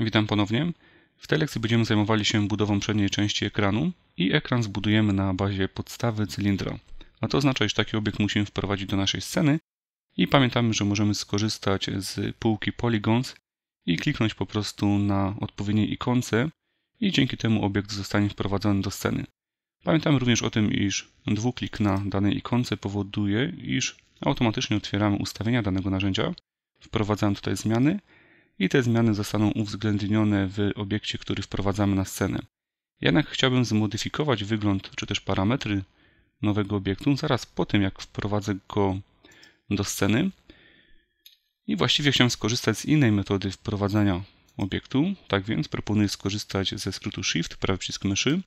Witam ponownie. W tej lekcji będziemy zajmowali się budową przedniej części ekranu i ekran zbudujemy na bazie podstawy cylindra. A to oznacza, iż taki obiekt musimy wprowadzić do naszej sceny i pamiętamy, że możemy skorzystać z półki Polygons i kliknąć po prostu na odpowiedniej ikonce i dzięki temu obiekt zostanie wprowadzony do sceny. Pamiętamy również o tym, iż dwuklik na danej ikonce powoduje, iż automatycznie otwieramy ustawienia danego narzędzia, wprowadzamy tutaj zmiany i te zmiany zostaną uwzględnione w obiekcie, który wprowadzamy na scenę. Jednak chciałbym zmodyfikować wygląd czy też parametry nowego obiektu zaraz po tym, jak wprowadzę go do sceny. I właściwie chciałem skorzystać z innej metody wprowadzania obiektu. Tak więc proponuję skorzystać ze skrótu Shift, prawy przycisk myszy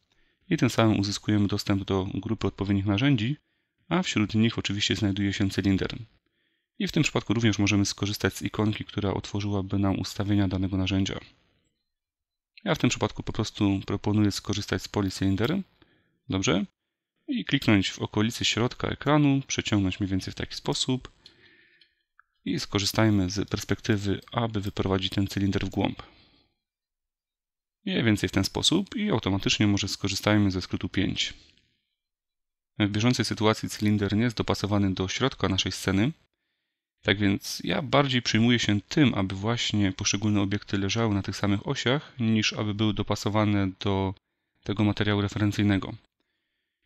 i tym samym uzyskujemy dostęp do grupy odpowiednich narzędzi, a wśród nich oczywiście znajduje się cylinder. I w tym przypadku również możemy skorzystać z ikonki, która otworzyłaby nam ustawienia danego narzędzia. Ja w tym przypadku po prostu proponuję skorzystać z Polycylinder. Dobrze. I kliknąć w okolicy środka ekranu, przeciągnąć mniej więcej w taki sposób. I skorzystajmy z perspektywy, aby wyprowadzić ten cylinder w głąb. Mniej więcej w ten sposób i automatycznie może skorzystajmy ze skrótu 5. W bieżącej sytuacji cylinder nie jest dopasowany do środka naszej sceny, tak więc ja bardziej przyjmuję się tym, aby właśnie poszczególne obiekty leżały na tych samych osiach, niż aby były dopasowane do tego materiału referencyjnego.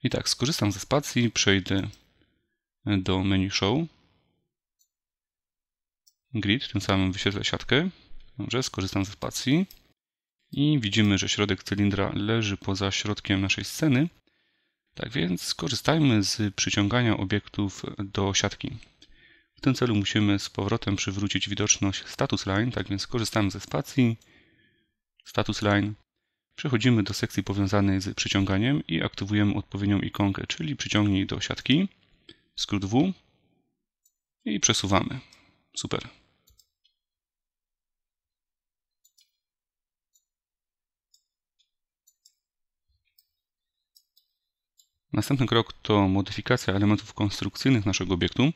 I tak, skorzystam ze spacji, przejdę do menu Show, Grid, tym samym wyświetlę siatkę. Dobrze, skorzystam ze spacji i widzimy, że środek cylindra leży poza środkiem naszej sceny. Tak więc skorzystajmy z przyciągania obiektów do siatki. W tym celu musimy z powrotem przywrócić widoczność status line, tak więc korzystamy ze spacji, status line, przechodzimy do sekcji powiązanej z przyciąganiem i aktywujemy odpowiednią ikonkę, czyli przyciągnij do siatki, skrót W. I przesuwamy. Super. Następny krok to modyfikacja elementów konstrukcyjnych naszego obiektu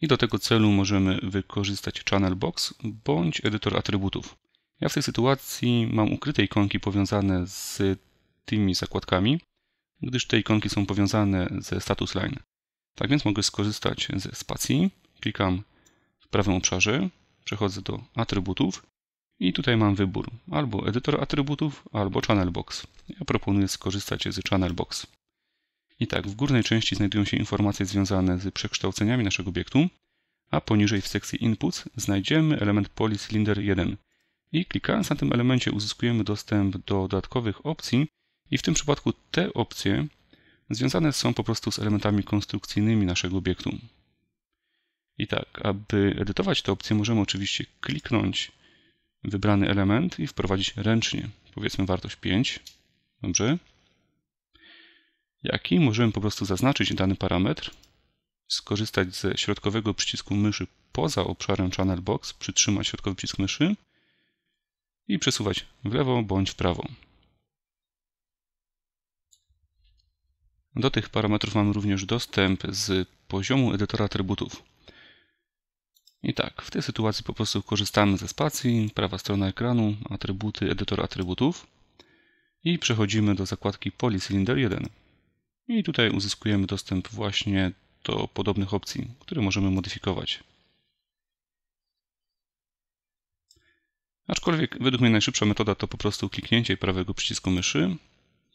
i do tego celu możemy wykorzystać Channel Box bądź edytor atrybutów. Ja w tej sytuacji mam ukryte ikonki powiązane z tymi zakładkami, gdyż te ikonki są powiązane ze status line. Tak więc mogę skorzystać ze spacji, klikam w prawym obszarze, przechodzę do atrybutów i tutaj mam wybór albo edytor atrybutów, albo Channel Box. Ja proponuję skorzystać z Channel Box. I tak, w górnej części znajdują się informacje związane z przekształceniami naszego obiektu, a poniżej w sekcji Inputs znajdziemy element Polycylinder 1. I klikając na tym elemencie uzyskujemy dostęp do dodatkowych opcji i w tym przypadku te opcje związane są po prostu z elementami konstrukcyjnymi naszego obiektu. I tak, aby edytować te opcje możemy oczywiście kliknąć wybrany element i wprowadzić ręcznie, powiedzmy wartość 5. Dobrze jak i możemy po prostu zaznaczyć dany parametr, skorzystać ze środkowego przycisku myszy poza obszarem Channel Box, przytrzymać środkowy przycisk myszy i przesuwać w lewo bądź w prawo. Do tych parametrów mamy również dostęp z poziomu edytora atrybutów. I tak, w tej sytuacji po prostu korzystamy ze spacji, prawa strona ekranu, atrybuty, edytor atrybutów i przechodzimy do zakładki Polycylinder 1. I tutaj uzyskujemy dostęp właśnie do podobnych opcji, które możemy modyfikować. Aczkolwiek według mnie najszybsza metoda to po prostu kliknięcie prawego przycisku myszy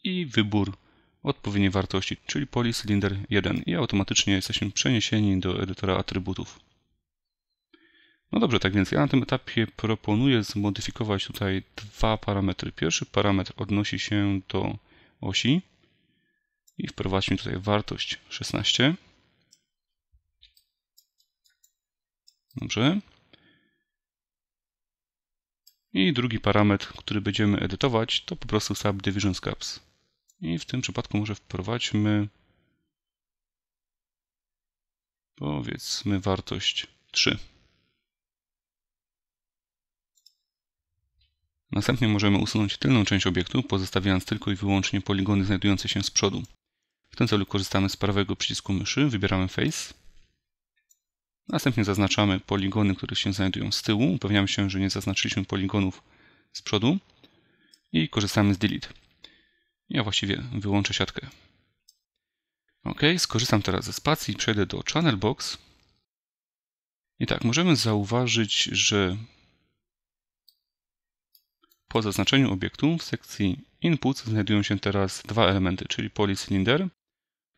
i wybór odpowiedniej wartości, czyli polycylinder 1 i automatycznie jesteśmy przeniesieni do edytora atrybutów. No dobrze, tak więc ja na tym etapie proponuję zmodyfikować tutaj dwa parametry. Pierwszy parametr odnosi się do osi, i wprowadźmy tutaj wartość 16. Dobrze. I drugi parametr, który będziemy edytować, to po prostu subdivision scapes. I w tym przypadku może wprowadźmy powiedzmy wartość 3. Następnie możemy usunąć tylną część obiektu, pozostawiając tylko i wyłącznie poligony znajdujące się z przodu. W tym celu korzystamy z prawego przycisku myszy, wybieramy Face. Następnie zaznaczamy poligony, które się znajdują z tyłu. Upewniamy się, że nie zaznaczyliśmy poligonów z przodu i korzystamy z delete. Ja właściwie wyłączę siatkę. OK, skorzystam teraz ze spacji, przejdę do Channel Box. I tak, możemy zauważyć, że po zaznaczeniu obiektu w sekcji Input znajdują się teraz dwa elementy, czyli polycylinder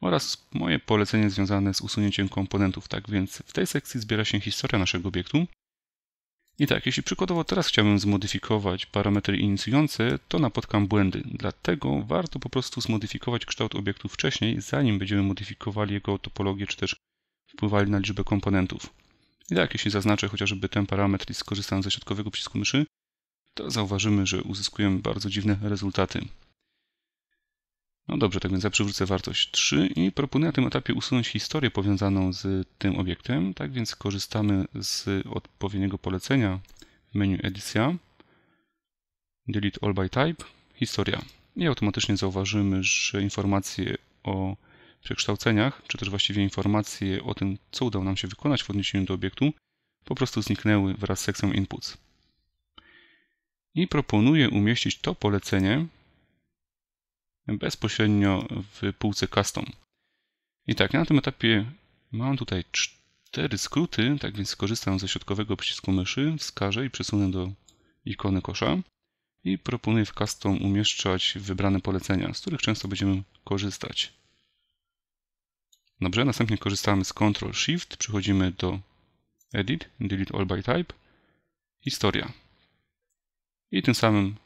oraz moje polecenie związane z usunięciem komponentów. Tak więc w tej sekcji zbiera się historia naszego obiektu. I tak, jeśli przykładowo teraz chciałbym zmodyfikować parametry inicjujące, to napotkam błędy. Dlatego warto po prostu zmodyfikować kształt obiektu wcześniej, zanim będziemy modyfikowali jego topologię, czy też wpływali na liczbę komponentów. I tak, jeśli zaznaczę chociażby ten parametr i skorzystam ze środkowego przycisku myszy, to zauważymy, że uzyskujemy bardzo dziwne rezultaty. No dobrze, tak więc ja przywrócę wartość 3 i proponuję na tym etapie usunąć historię powiązaną z tym obiektem. Tak więc korzystamy z odpowiedniego polecenia w menu edycja delete all by type, historia. I automatycznie zauważymy, że informacje o przekształceniach, czy też właściwie informacje o tym, co udało nam się wykonać w odniesieniu do obiektu, po prostu zniknęły wraz z sekcją inputs. I proponuję umieścić to polecenie bezpośrednio w półce custom. I tak, na tym etapie mam tutaj cztery skróty, tak więc skorzystam ze środkowego przycisku myszy, wskażę i przesunę do ikony kosza i proponuję w custom umieszczać wybrane polecenia, z których często będziemy korzystać. Dobrze, następnie korzystamy z Ctrl Shift, przechodzimy do Edit, Delete All by Type, Historia. I tym samym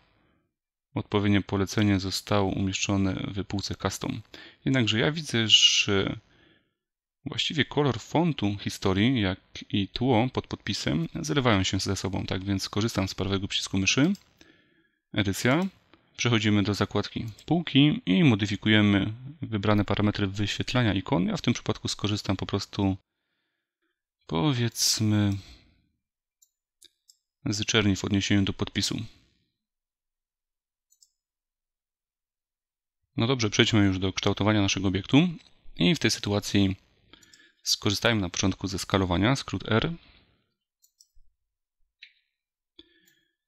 odpowiednie polecenie zostało umieszczone w półce custom. Jednakże ja widzę, że właściwie kolor fontu historii, jak i tło pod podpisem zrywają się ze sobą, tak więc skorzystam z prawego przycisku myszy, edycja, przechodzimy do zakładki półki i modyfikujemy wybrane parametry wyświetlania ikon. Ja w tym przypadku skorzystam po prostu powiedzmy z czerni w odniesieniu do podpisu. No dobrze, przejdźmy już do kształtowania naszego obiektu i w tej sytuacji skorzystajmy na początku ze skalowania, skrót R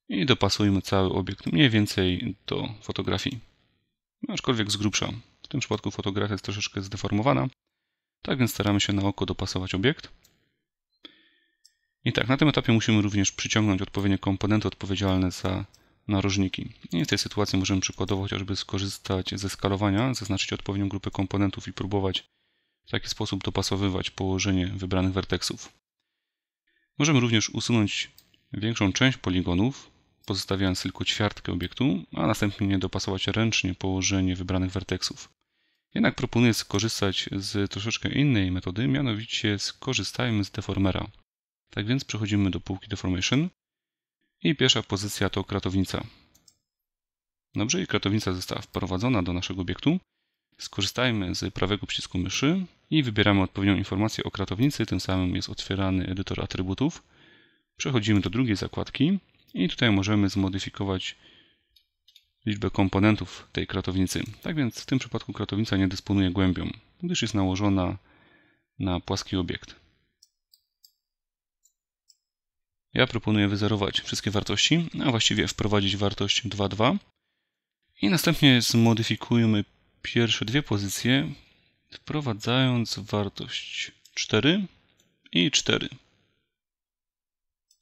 i dopasujmy cały obiekt mniej więcej do fotografii, aczkolwiek z grubsza. W tym przypadku fotografia jest troszeczkę zdeformowana, tak więc staramy się na oko dopasować obiekt. I tak, na tym etapie musimy również przyciągnąć odpowiednie komponenty odpowiedzialne za narożniki. I w tej sytuacji możemy przykładowo chociażby skorzystać ze skalowania, zaznaczyć odpowiednią grupę komponentów i próbować w taki sposób dopasowywać położenie wybranych werteksów. Możemy również usunąć większą część poligonów, pozostawiając tylko ćwiartkę obiektu, a następnie dopasować ręcznie położenie wybranych werteksów. Jednak proponuję skorzystać z troszeczkę innej metody, mianowicie skorzystajmy z deformera. Tak więc przechodzimy do półki Deformation i pierwsza pozycja to kratownica. Dobrze, i kratownica została wprowadzona do naszego obiektu. Skorzystajmy z prawego przycisku myszy i wybieramy odpowiednią informację o kratownicy, tym samym jest otwierany edytor atrybutów. Przechodzimy do drugiej zakładki i tutaj możemy zmodyfikować liczbę komponentów tej kratownicy. Tak więc w tym przypadku kratownica nie dysponuje głębią, gdyż jest nałożona na płaski obiekt. Ja proponuję wyzerować wszystkie wartości, a właściwie wprowadzić wartość 2,2 i następnie zmodyfikujemy pierwsze dwie pozycje, wprowadzając wartość 4 i 4.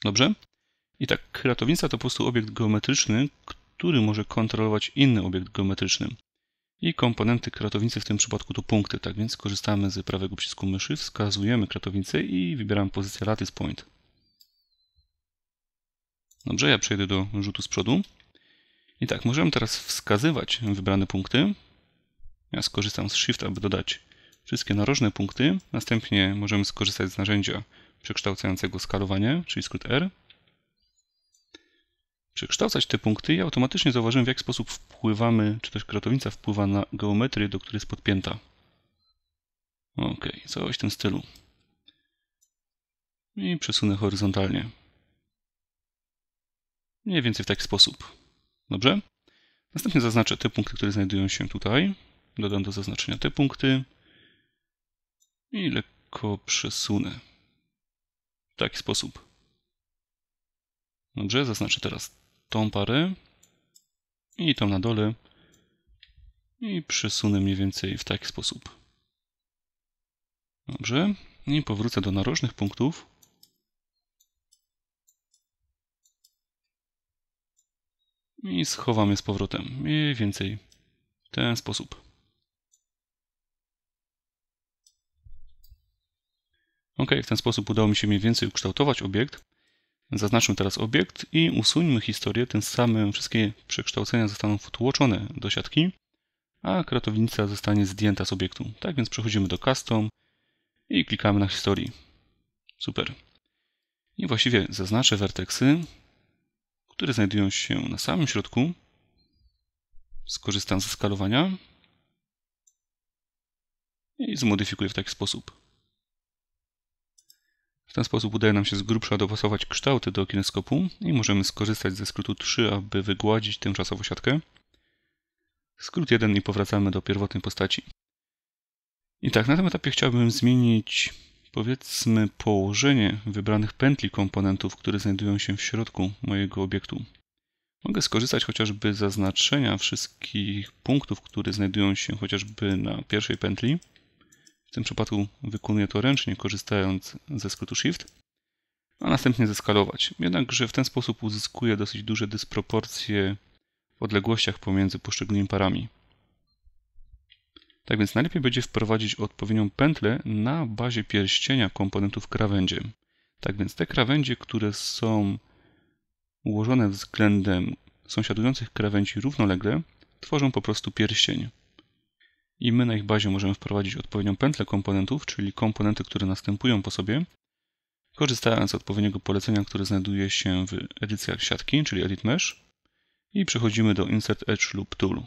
Dobrze? I tak, kratownica to po prostu obiekt geometryczny, który może kontrolować inny obiekt geometryczny. I komponenty kratownicy w tym przypadku to punkty, tak więc korzystamy z prawego przycisku myszy, wskazujemy kratownicę i wybieramy pozycję lattice point. Dobrze, ja przejdę do rzutu z przodu. I tak, możemy teraz wskazywać wybrane punkty. Ja skorzystam z Shift, aby dodać wszystkie narożne punkty. Następnie możemy skorzystać z narzędzia przekształcającego skalowanie, czyli skrót R. Przekształcać te punkty i automatycznie zauważymy, w jaki sposób wpływamy, czy też kratownica wpływa na geometrię, do której jest podpięta. Ok, coś w tym stylu. I przesunę horyzontalnie. Mniej więcej w taki sposób. Dobrze? Następnie zaznaczę te punkty, które znajdują się tutaj. Dodam do zaznaczenia te punkty. I lekko przesunę. W taki sposób. Dobrze, zaznaczę teraz tą parę i tą na dole i przesunę mniej więcej w taki sposób. Dobrze. I powrócę do narożnych punktów. I schowam je z powrotem. Mniej więcej w ten sposób. Ok, w ten sposób udało mi się mniej więcej ukształtować obiekt. Zaznaczmy teraz obiekt i usuńmy historię, tym samym wszystkie przekształcenia zostaną wtłoczone do siatki, a kratownica zostanie zdjęta z obiektu. Tak więc przechodzimy do Custom i klikamy na historii. Super. I właściwie zaznaczę werteksy, które znajdują się na samym środku. Skorzystam ze skalowania i zmodyfikuję w taki sposób. W ten sposób udaje nam się z grubsza dopasować kształty do kineskopu i możemy skorzystać ze skrótu 3, aby wygładzić tymczasowo siatkę. Skrót 1 i powracamy do pierwotnej postaci. I tak, na tym etapie chciałbym zmienić, powiedzmy, położenie wybranych pętli komponentów, które znajdują się w środku mojego obiektu. Mogę skorzystać chociażby z zaznaczenia wszystkich punktów, które znajdują się chociażby na pierwszej pętli. W tym przypadku wykonuję to ręcznie, korzystając ze skrótu Shift, a następnie zeskalować. Jednakże w ten sposób uzyskuję dosyć duże dysproporcje w odległościach pomiędzy poszczególnymi parami. Tak więc najlepiej będzie wprowadzić odpowiednią pętlę na bazie pierścienia komponentów krawędzie. Tak więc te krawędzie, które są ułożone względem sąsiadujących krawędzi równolegle, tworzą po prostu pierścień. I my na ich bazie możemy wprowadzić odpowiednią pętlę komponentów, czyli komponenty, które następują po sobie, korzystając z odpowiedniego polecenia, które znajduje się w edycjach siatki, czyli Edit Mesh i przechodzimy do Insert Edge Loop Tool.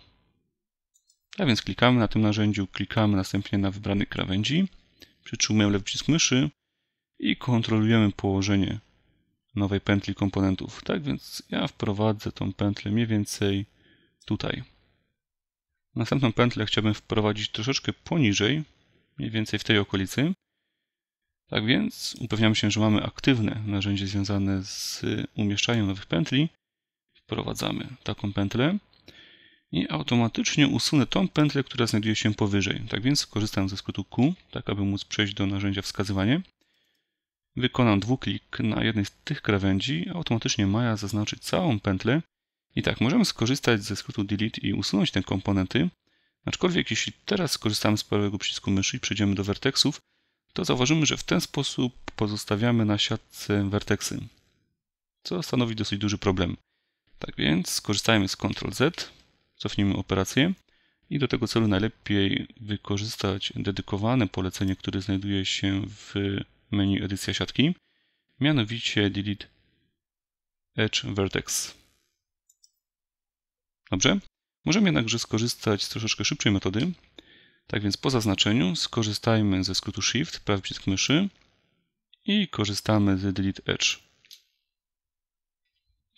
A więc klikamy na tym narzędziu, klikamy następnie na wybranej krawędzi, przytrzymujemy lewy przycisk myszy i kontrolujemy położenie nowej pętli komponentów. Tak więc ja wprowadzę tą pętlę mniej więcej tutaj. Następną pętlę chciałbym wprowadzić troszeczkę poniżej, mniej więcej w tej okolicy. Tak więc upewniamy się, że mamy aktywne narzędzie związane z umieszczaniem nowych pętli. Wprowadzamy taką pętlę i automatycznie usunę tą pętlę, która znajduje się powyżej. Tak więc korzystam ze skrótu Q, tak aby móc przejść do narzędzia wskazywanie. Wykonam dwuklik na jednej z tych krawędzi, automatycznie Maja zaznaczy całą pętlę. I tak, możemy skorzystać ze skrótu Delete i usunąć te komponenty. Aczkolwiek jeśli teraz skorzystamy z prawego przycisku myszy i przejdziemy do werteksów, to zauważymy, że w ten sposób pozostawiamy na siatce werteksy, co stanowi dosyć duży problem. Tak więc skorzystajmy z Ctrl Z, Cofnijmy operację i do tego celu najlepiej wykorzystać dedykowane polecenie, które znajduje się w menu edycja siatki, mianowicie delete edge vertex. Dobrze? Możemy jednakże skorzystać z troszeczkę szybszej metody. Tak więc po zaznaczeniu skorzystajmy ze skrótu Shift, prawy przycisk myszy i korzystamy z Delete Edge.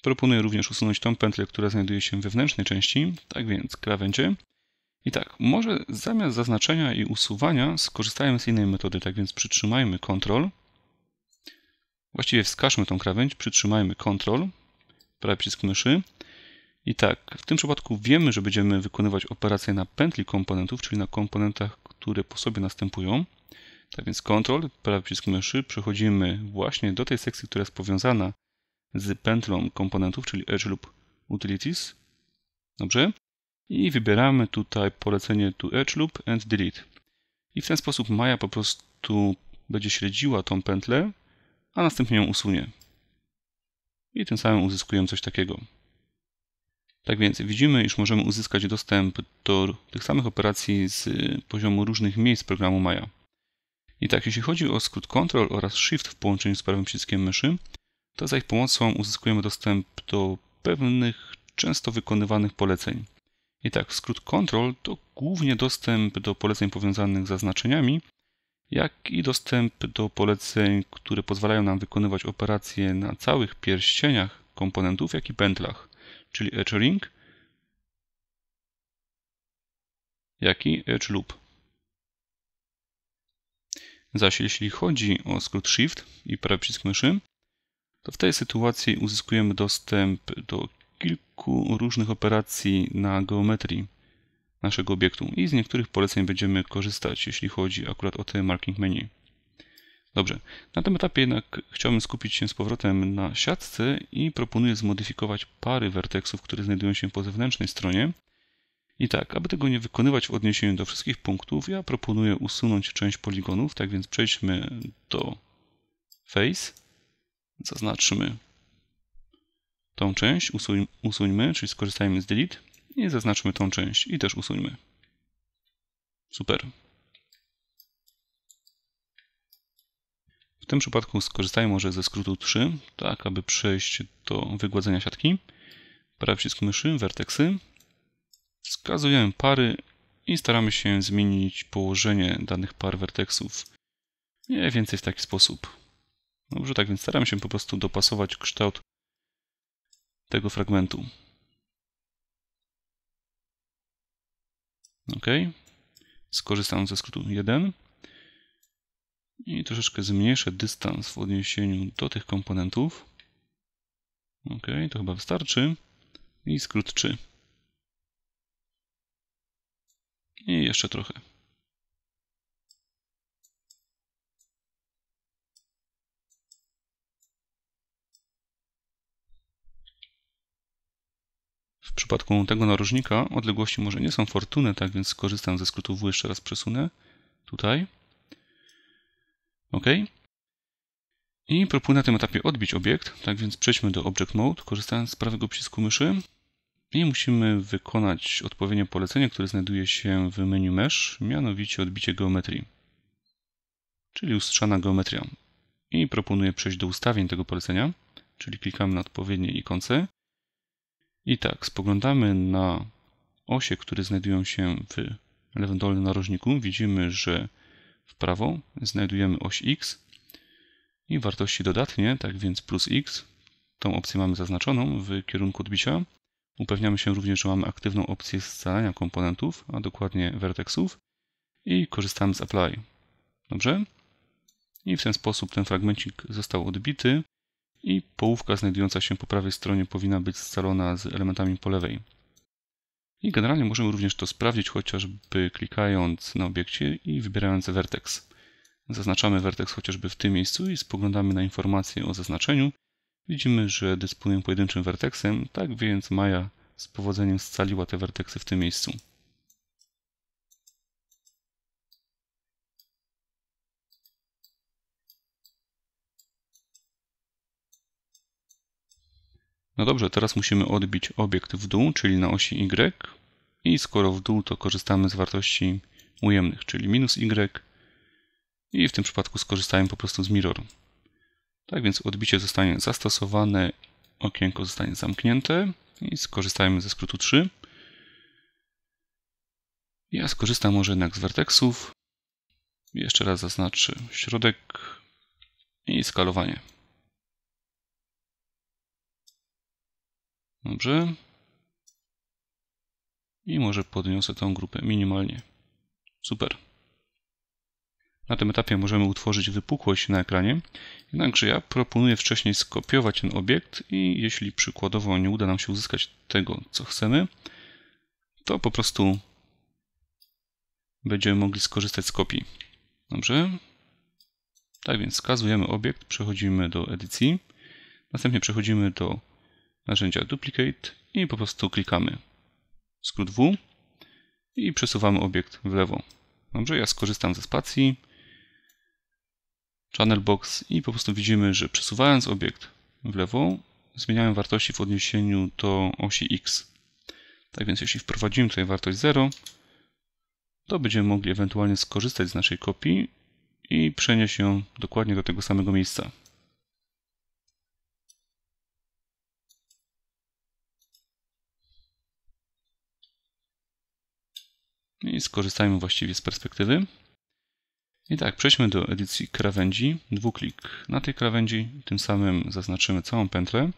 Proponuję również usunąć tą pętlę, która znajduje się w wewnętrznej części, tak więc krawędzie. I tak, może zamiast zaznaczenia i usuwania skorzystajmy z innej metody, tak więc przytrzymajmy Ctrl. Właściwie wskażmy tą krawędź, przytrzymajmy Ctrl, prawy przycisk myszy. I tak, w tym przypadku wiemy, że będziemy wykonywać operację na pętli komponentów, czyli na komponentach, które po sobie następują. Tak więc Ctrl, prawy przycisk myszy, przechodzimy właśnie do tej sekcji, która jest powiązana z pętlą komponentów, czyli Edge lub Utilities. Dobrze? I wybieramy tutaj polecenie to Edge Loop and Delete. I w ten sposób Maja po prostu będzie śledziła tą pętlę, a następnie ją usunie. I tym samym uzyskujemy coś takiego. Tak więc widzimy, iż możemy uzyskać dostęp do tych samych operacji z poziomu różnych miejsc programu Maja. I tak, jeśli chodzi o skrót Ctrl oraz Shift w połączeniu z prawym przyciskiem myszy, to za ich pomocą uzyskujemy dostęp do pewnych często wykonywanych poleceń. I tak, skrót Ctrl to głównie dostęp do poleceń powiązanych z zaznaczeniami, jak i dostęp do poleceń, które pozwalają nam wykonywać operacje na całych pierścieniach komponentów, jak i pętlach, czyli Edge Ring, jak i Edge Loop. Zaś jeśli chodzi o skrót Shift i prawy przycisk myszy, to w tej sytuacji uzyskujemy dostęp do kilku różnych operacji na geometrii naszego obiektu i z niektórych poleceń będziemy korzystać, jeśli chodzi akurat o te marking menu. Dobrze, na tym etapie jednak chciałbym skupić się z powrotem na siatce i proponuję zmodyfikować pary werteksów, które znajdują się po zewnętrznej stronie. I tak, aby tego nie wykonywać w odniesieniu do wszystkich punktów, ja proponuję usunąć część poligonów, tak więc przejdźmy do Face, zaznaczmy tą część, usuń, usuńmy, czyli skorzystajmy z Delete i zaznaczmy tą część i też usuńmy. Super. W tym przypadku skorzystajmy może ze skrótu 3, tak aby przejść do wygładzenia siatki. Prawy przycisk myszy, werteksy. Wskazujemy pary i staramy się zmienić położenie danych par werteksów mniej więcej w taki sposób. Dobrze, tak więc staramy się po prostu dopasować kształt tego fragmentu. OK. Skorzystam ze skrótu 1 i troszeczkę zmniejszę dystans w odniesieniu do tych komponentów. OK, to chyba wystarczy. I skrót 3. I jeszcze trochę. Przypadku tego narożnika odległości może nie są fortunne, tak więc skorzystam ze skrótu W, jeszcze raz przesunę tutaj. OK. I proponuję na tym etapie odbić obiekt, tak więc przejdźmy do Object Mode, korzystając z prawego przycisku myszy. I musimy wykonać odpowiednie polecenie, które znajduje się w menu Mesh, mianowicie odbicie geometrii, czyli ustrzana geometria. I proponuję przejść do ustawień tego polecenia, czyli klikamy na odpowiednie ikonce. I tak, spoglądamy na osie, które znajdują się w lewym dolnym narożniku. Widzimy, że w prawo znajdujemy oś X i wartości dodatnie, tak więc plus X. Tą opcję mamy zaznaczoną w kierunku odbicia. Upewniamy się również, że mamy aktywną opcję scalania komponentów, a dokładnie vertexów i korzystamy z Apply. Dobrze? I w ten sposób ten fragmencik został odbity i połówka znajdująca się po prawej stronie powinna być scalona z elementami po lewej. I generalnie możemy również to sprawdzić chociażby klikając na obiekcie i wybierając vertex. Zaznaczamy vertex chociażby w tym miejscu i spoglądamy na informację o zaznaczeniu. Widzimy, że dysponujemy pojedynczym vertexem, tak więc Maja z powodzeniem scaliła te vertexy w tym miejscu. No dobrze, teraz musimy odbić obiekt w dół, czyli na osi y. I skoro w dół, to korzystamy z wartości ujemnych, czyli minus y. I w tym przypadku skorzystajmy po prostu z mirror. Tak więc odbicie zostanie zastosowane, okienko zostanie zamknięte i skorzystajmy ze skrótu 3. Ja skorzystam może jednak z vertexów. Jeszcze raz zaznaczę środek i skalowanie. Dobrze. I może podniosę tą grupę minimalnie. Super. Na tym etapie możemy utworzyć wypukłość na ekranie, jednakże ja proponuję wcześniej skopiować ten obiekt i jeśli przykładowo nie uda nam się uzyskać tego, co chcemy, to po prostu będziemy mogli skorzystać z kopii. Dobrze? Tak więc skazujemy obiekt, przechodzimy do edycji, następnie przechodzimy do narzędzia Duplicate i po prostu klikamy skrót W i przesuwamy obiekt w lewo. Dobrze, ja skorzystam ze spacji, channel box i po prostu widzimy, że przesuwając obiekt w lewo zmieniamy wartości w odniesieniu do osi X. Tak więc jeśli wprowadzimy tutaj wartość 0, to będziemy mogli ewentualnie skorzystać z naszej kopii i przenieść ją dokładnie do tego samego miejsca. I skorzystajmy właściwie z perspektywy. I tak, przejdźmy do edycji krawędzi. Dwuklik na tej krawędzi, tym samym zaznaczymy całą pętlę.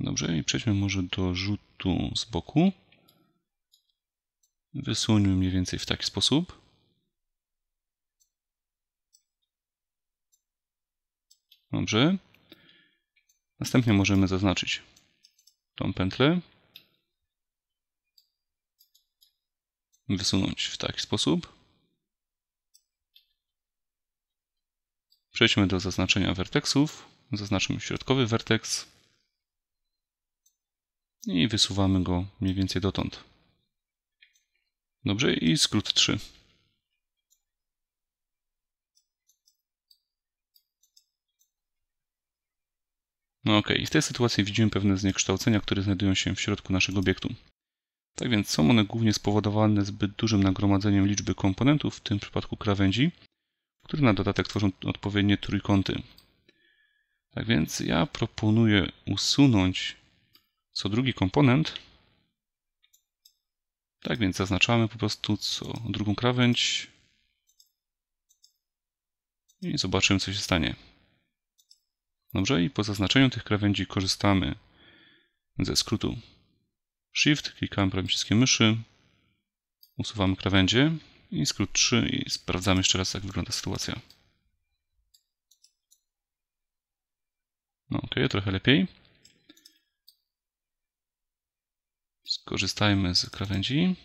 Dobrze, i przejdźmy może do rzutu z boku. Wysuńmy mniej więcej w taki sposób. Dobrze. Następnie możemy zaznaczyć tą pętlę. Wysunąć w taki sposób. Przejdźmy do zaznaczenia werteksów. Zaznaczymy środkowy werteks i wysuwamy go mniej więcej dotąd. Dobrze, i skrót 3. No ok, w tej sytuacji widzimy pewne zniekształcenia, które znajdują się w środku naszego obiektu. Tak więc są one głównie spowodowane zbyt dużym nagromadzeniem liczby komponentów, w tym przypadku krawędzi, które na dodatek tworzą odpowiednie trójkąty. Tak więc ja proponuję usunąć co drugi komponent. Tak więc zaznaczamy po prostu co drugą krawędź i zobaczymy co się stanie. Dobrze, i po zaznaczeniu tych krawędzi korzystamy ze skrótu Shift, klikamy prawym przyciskiem myszy, usuwamy krawędzie i skrót 3 i sprawdzamy jeszcze raz jak wygląda sytuacja. No ok, trochę lepiej. Skorzystajmy z krawędzi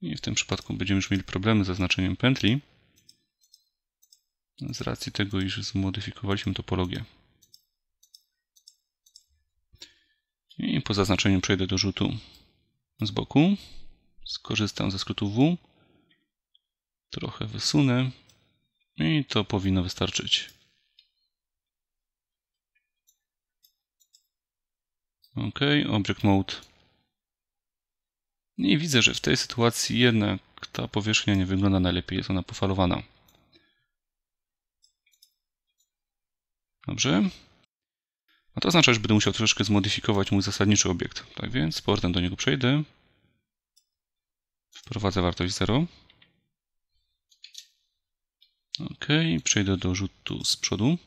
i w tym przypadku będziemy już mieli problemy z zaznaczeniem pętli z racji tego, iż zmodyfikowaliśmy topologię. I po zaznaczeniu przejdę do rzutu z boku. Skorzystam ze skrótu W. Trochę wysunę i to powinno wystarczyć. OK, Object Mode. I widzę, że w tej sytuacji jednak ta powierzchnia nie wygląda najlepiej, jest ona pofalowana. Dobrze. A to oznacza, że będę musiał troszeczkę zmodyfikować mój zasadniczy obiekt. Tak więc portem do niego przejdę. Wprowadzę wartość 0. OK, przejdę do rzutu z przodu.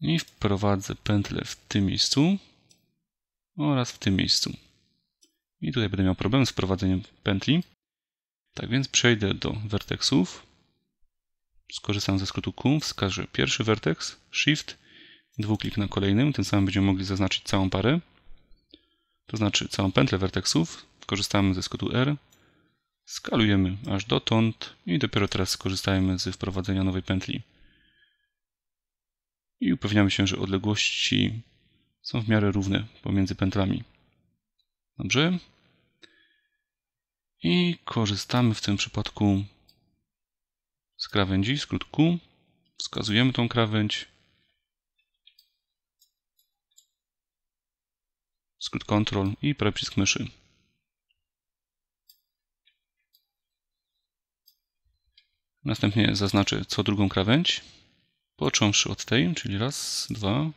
I wprowadzę pętlę w tym miejscu oraz w tym miejscu. I tutaj będę miał problem z wprowadzeniem pętli. Tak więc przejdę do werteksów. Skorzystam ze skrótu Q, wskażę pierwszy werteks, Shift, dwuklik na kolejnym, tym samym będziemy mogli zaznaczyć całą parę. To znaczy całą pętlę werteksów. Korzystamy ze skrótu R, skalujemy aż dotąd i dopiero teraz skorzystajmy z wprowadzenia nowej pętli i upewniamy się, że odległości są w miarę równe pomiędzy pętlami. Dobrze. I korzystamy w tym przypadku z krawędzi, skrót Q. Wskazujemy tą krawędź. Skrót Ctrl i przycisk myszy. Następnie zaznaczę co drugą krawędź. Począwszy od tej, czyli raz, dwa,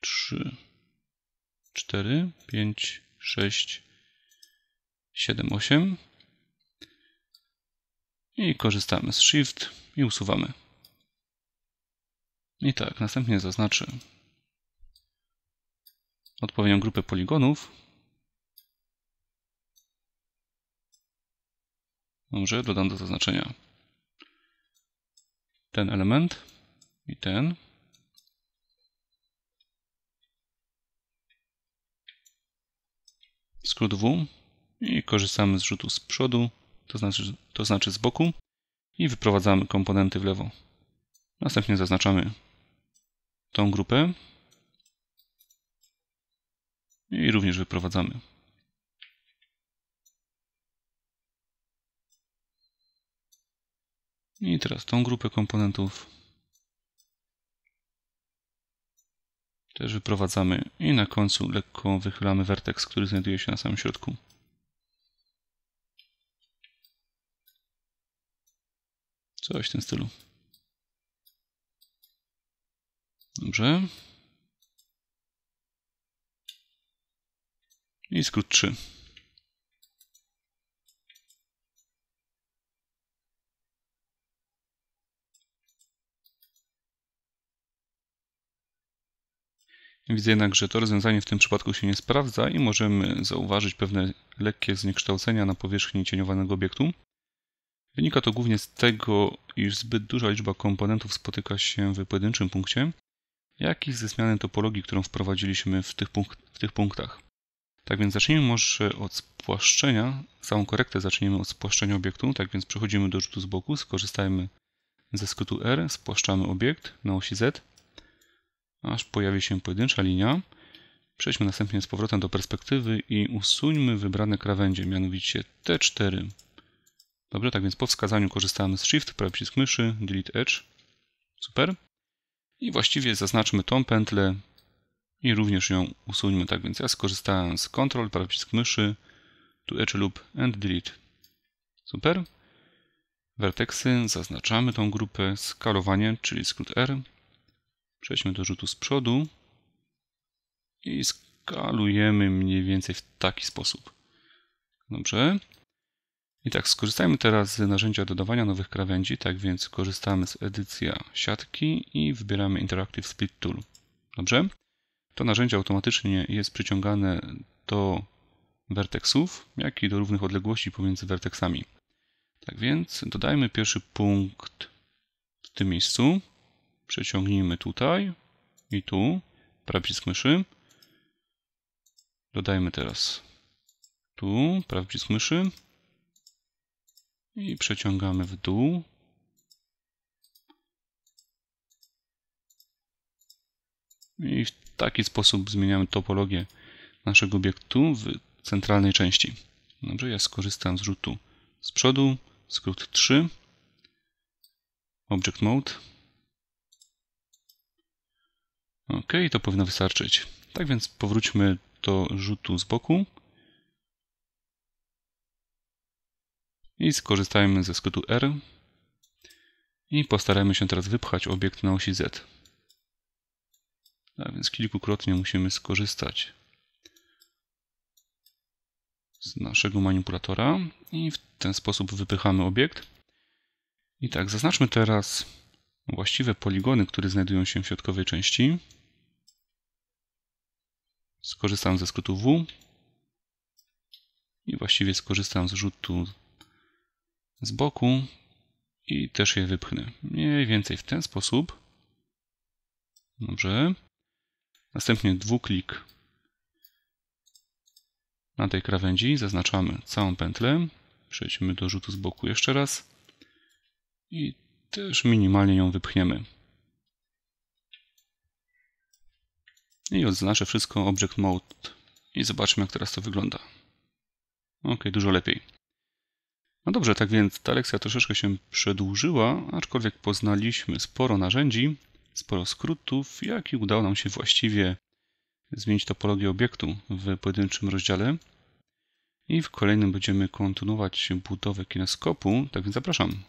trzy, cztery, pięć, sześć, siedem, osiem. I korzystamy z Shift i usuwamy. I tak, następnie zaznaczę odpowiednią grupę poligonów. Dobrze, dodam do zaznaczenia ten element i ten. Skrót W i korzystamy z rzutu z przodu, to znaczy, to znaczy z boku i wyprowadzamy komponenty w lewo. Następnie zaznaczamy tą grupę i również wyprowadzamy. I teraz tą grupę komponentów też wyprowadzamy i na końcu lekko wychylamy werteks, który znajduje się na samym środku. Coś w tym stylu. Dobrze. I skrót 3. Widzę jednak, że to rozwiązanie w tym przypadku się nie sprawdza i możemy zauważyć pewne lekkie zniekształcenia na powierzchni cieniowanego obiektu. Wynika to głównie z tego, iż zbyt duża liczba komponentów spotyka się w pojedynczym punkcie jak i ze zmiany topologii, którą wprowadziliśmy w tych, punkt, w tych punktach. Tak więc zacznijmy może od spłaszczenia, całą korektę zaczniemy od spłaszczenia obiektu, tak więc przechodzimy do rzutu z boku, skorzystajmy ze skrótu R, spłaszczamy obiekt na osi Z, aż pojawi się pojedyncza linia. Przejdźmy następnie z powrotem do perspektywy i usuńmy wybrane krawędzie, mianowicie T4. Dobrze, tak więc po wskazaniu korzystamy z Shift, prawy przycisk myszy, Delete Edge. Super. I właściwie zaznaczmy tą pętlę i również ją usuńmy. Tak więc ja skorzystałem z Ctrl, prawy przycisk myszy, to Edge Loop and Delete. Super. Vertexy, zaznaczamy tą grupę, skalowanie, czyli skrót R. Przejdźmy do rzutu z przodu i skalujemy mniej więcej w taki sposób. Dobrze. I tak, skorzystajmy teraz z narzędzia dodawania nowych krawędzi, tak więc korzystamy z edycja siatki i wybieramy Interactive Split Tool. Dobrze? To narzędzie automatycznie jest przyciągane do werteksów, jak i do równych odległości pomiędzy werteksami. Tak więc dodajmy pierwszy punkt w tym miejscu. Przeciągnijmy tutaj i tu, prawy przycisk myszy. Dodajmy teraz tu, prawy przycisk myszy i przeciągamy w dół. I w taki sposób zmieniamy topologię naszego obiektu w centralnej części. Dobrze, ja skorzystam z rzutu z przodu, skrót 3, Object Mode. OK, to powinno wystarczyć. Tak więc powróćmy do rzutu z boku. I skorzystajmy ze skrótu R. I postarajmy się teraz wypchać obiekt na osi Z. A więc kilkukrotnie musimy skorzystać z naszego manipulatora i w ten sposób wypychamy obiekt. I tak, zaznaczmy teraz właściwe poligony, które znajdują się w środkowej części. Skorzystam ze skrótu W i właściwie skorzystam z rzutu z boku i też je wypchnę. Mniej więcej w ten sposób. Dobrze. Następnie dwuklik na tej krawędzi. Zaznaczamy całą pętlę. Przejdźmy do rzutu z boku jeszcze raz. I też minimalnie ją wypchniemy. I odznaczę wszystko Object Mode. I zobaczmy jak teraz to wygląda. Ok, dużo lepiej. No dobrze, tak więc ta lekcja troszeczkę się przedłużyła, aczkolwiek poznaliśmy sporo narzędzi, sporo skrótów, jak i udało nam się właściwie zmienić topologię obiektu w pojedynczym rozdziale. I w kolejnym będziemy kontynuować budowę kineskopu, tak więc zapraszam.